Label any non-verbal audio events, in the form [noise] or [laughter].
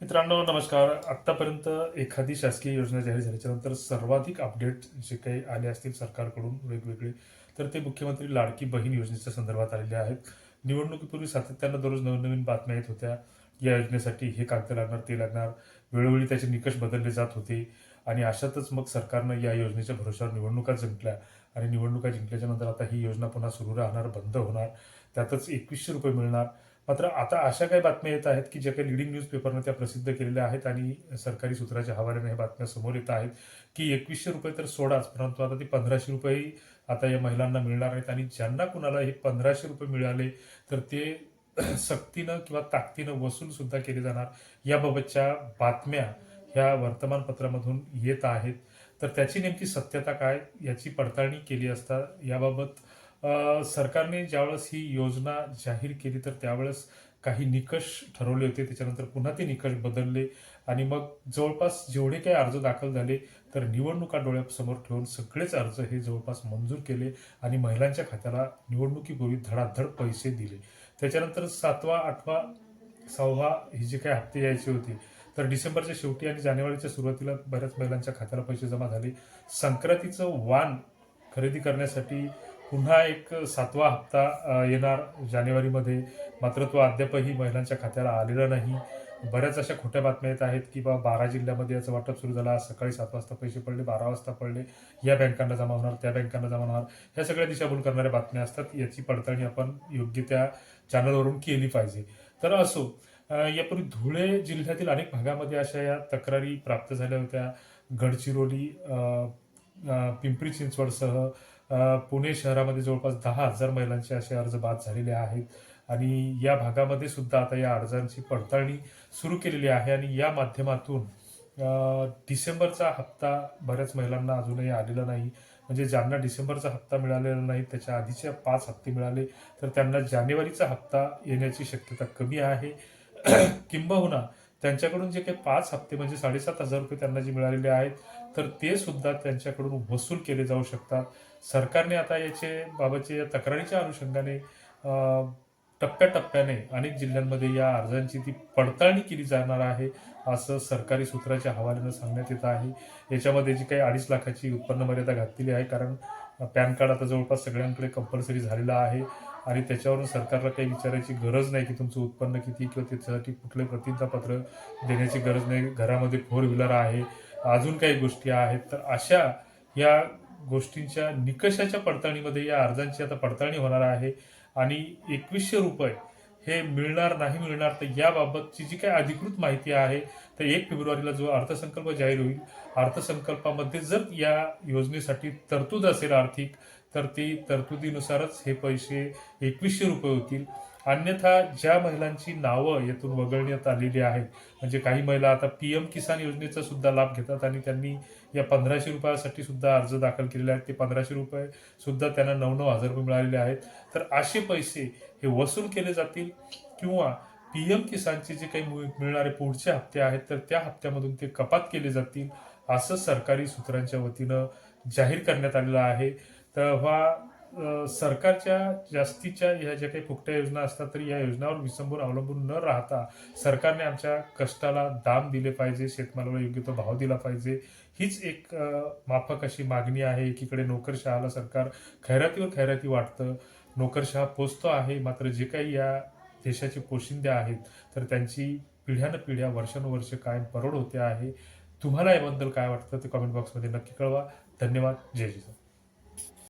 मित्रांनो नमस्कार. आतापर्यंत एखादी शासकीय योजना जाहीर झाल्याच्यानंतर सर्वाधिक अपडेट जे काही आले असतील सरकारकडून वेगवेगळे तर ते मुख्यमंत्री लाडकी बहीण योजनेच्या संदर्भात आलेले आहेत. निवडणुकीपूर्वी सातत्यानं दररोज नवनवीन बातम्या येत होत्या. या योजनेसाठी हे कागद लागणार ते लागणार वेळोवेळी त्याचे निकष बदलले जात होते आणि अशातच मग सरकारनं या योजनेच्या भरोशावर निवडणुका जिंकल्या आणि निवडणुका जिंकल्याच्या नंतर आता ही योजना पुन्हा सुरू राहणार बंद होणार. त्यातच एकवीसशे रुपये मिळणार. मात्र आता अशा काही बातम्या येत आहेत की ज्या काही लिडिंग न्यूजपेपरनं त्या प्रसिद्ध केलेल्या आहेत आणि सरकारी सूत्राच्या हवाल्याने ह्या बातम्या समोर येत आहेत की एकवीसशे रुपये तर सोडाच परंतु आता ते पंधराशे रुपये आता या महिलांना मिळणार आहेत आणि ज्यांना कुणाला हे पंधराशे रुपये मिळाले तर ते [clears throat] सक्तीनं किंवा ताकदीनं वसूल सुद्धा केले जाणार याबाबतच्या बातम्या ह्या वर्तमानपत्रामधून येत आहेत. तर त्याची नेमकी सत्यता काय याची पडताळणी केली असता याबाबत सरकारने ज्यावेळेस ही योजना जाहीर केली तर त्यावेळेस काही निकष ठरवले होते. त्याच्यानंतर पुन्हा ते निकष बदलले आणि मग जवळपास जेवढे काही अर्ज दाखल झाले तर निवडणुका डोळ्यासमोर ठेवून सगळेच अर्ज हे जवळपास मंजूर केले आणि महिलांच्या खात्याला निवडणुकीपूर्वी धडाधड पैसे दिले. त्याच्यानंतर सातवा आठवा सहावा ही जे काही हप्ते यायचे होते तर डिसेंबरच्या शेवटी आणि जानेवारीच्या सुरुवातीला बऱ्याच महिलांच्या खात्याला पैसे जमा झाले. संक्रांतीचं वाण खरेदी करण्यासाठी पुन्हा एक सातवा हप्ता येणार जानेवारीमध्ये. मात्र तो अद्यापही महिलांच्या खात्याला आलेला नाही. बऱ्याच अशा खोट्या बातम्या येत आहेत की बा बारा जिल्ह्यामध्ये याचं वाटप सुरू झालं. आज सकाळी सात वाजता पैसे पडले बारा वाजता पडले. या बँकांना जमा होणार त्या बँकांना जमा होणार. ह्या सगळ्या दिशाभूल करणाऱ्या बातम्या असतात. याची पडताळणी आपण योग्य त्या चॅनलवरून केली पाहिजे. तर असो यापूर्वी धुळे जिल्ह्यातील अनेक भागामध्ये अशा या तक्रारी प्राप्त झाल्या होत्या. गडचिरोली पिंपरी चिंचवडसह पुणे शहरामध्ये जवळपास दहा हजार महिलांचे असे अर्ज बाद झालेले आहेत. आणि या भागामध्ये सुद्धा आता या अर्जांची पडताळणी सुरू केलेली आहे. आणि या माध्यमातून डिसेंबरचा हप्ता बऱ्याच महिलांना अजूनही आलेला नाही. म्हणजे ज्यांना डिसेंबरचा हप्ता मिळालेला नाही त्याच्या आधीचे पाच हप्ते मिळाले तर त्यांना जानेवारीचा हप्ता येण्याची शक्यता कमी आहे. [clears throat] किंबहुना त्यांच्याकडून जे काही पाच हप्ते म्हणजे साडेसात हजार रुपये त्यांना जे मिळालेले आहेत तर ते सुद्धा त्यांच्याकडून वसूल केले जाऊ शकतात. सरकारने आता याचे बाबतच्या या तक्रारीच्या अनुषंगाने टप्प्याटप्प्याने अनेक जिल्ह्यांमध्ये या अर्जांची ती पडताळणी केली जाणार आहे असं सरकारी सूत्राच्या हवाल्यानं सांगण्यात येत आहे. याच्यामध्ये जी काही अडीच लाखाची उत्पन्न मर्यादा घातलेली आहे कारण पॅन कार्ड आता जवळपास सगळ्यांकडे कंपल्सरी झालेलं आहे आणि त्याच्यावरून सरकारला काही विचारायची गरज नाही की तुमचं उत्पन्न किती किंवा त्याच्यासाठी कुठले प्रतिज्ञापत्र देण्याची गरज नाही. घरामध्ये फोर व्हीलर आहे अजून काही गोष्टी आहेत. तर अशा या गोष्टींच्या निकषाच्या पडताळणीमध्ये या अर्जांची आता पडताळणी होणार आहे आणि एकवीसशे रुपये हे मिळणार नाही मिळणार तर याबाबतची जी काही अधिकृत माहिती आहे तर एक फेब्रुवारीला जो अर्थसंकल्प जाहीर होईल अर्थसंकल्पामध्ये जर या योजनेसाठी तरतूद असेल आर्थिक तर ती तरतुदीनुसारच हे पैसे एकवीसशे रुपये होतील. अन्यथा ज्या महिलांची नावं यातून वगळण्यात आलेली आहेत म्हणजे काही महिला आता पी एम किसान योजनेचा सुद्धा लाभ घेतात आणि त्यांनी या पंधराशे रुपयासाठी सुद्धा अर्ज दाखल केलेले आहेत. ते पंधराशे रुपये सुद्धा त्यांना नऊ नऊ हजार रुपये मिळालेले आहेत. तर असे पैसे हे वसूल केले जातील किंवा पी एम किसानचे जे काही मिळणारे पुढचे हप्ते आहेत तर त्या हप्त्यामधून ते कपात केले जातील असं सरकारी सूत्रांच्या वतीनं जाहीर करण्यात आलेलं आहे. तेव्हा सरकारच्या जास्तीच्या ह्या ज्या काही फुकट्या योजना असतात तर या योजनावर विसंबून अवलंबून न राहता सरकारने आमच्या कष्टाला दाम दिले पाहिजे शेतमालाला योग्य तो भाव दिला पाहिजे. हीच एक माफक अशी मागणी आहे. एकीकडे नोकरशहाला सरकार खैरातीवर खैराती वाटतं नोकरशहा पोचतो आहे मात्र जे काही या देशाचे पोशिंदे आहेत तर त्यांची पिढ्यानं पिढ्या वर्षानुवर्ष कायम परवड होते आहे. तुम्हाला याबद्दल काय वाटतं ते कमेंट बॉक्समध्ये नक्की कळवा. धन्यवाद. जय जिजाऊ.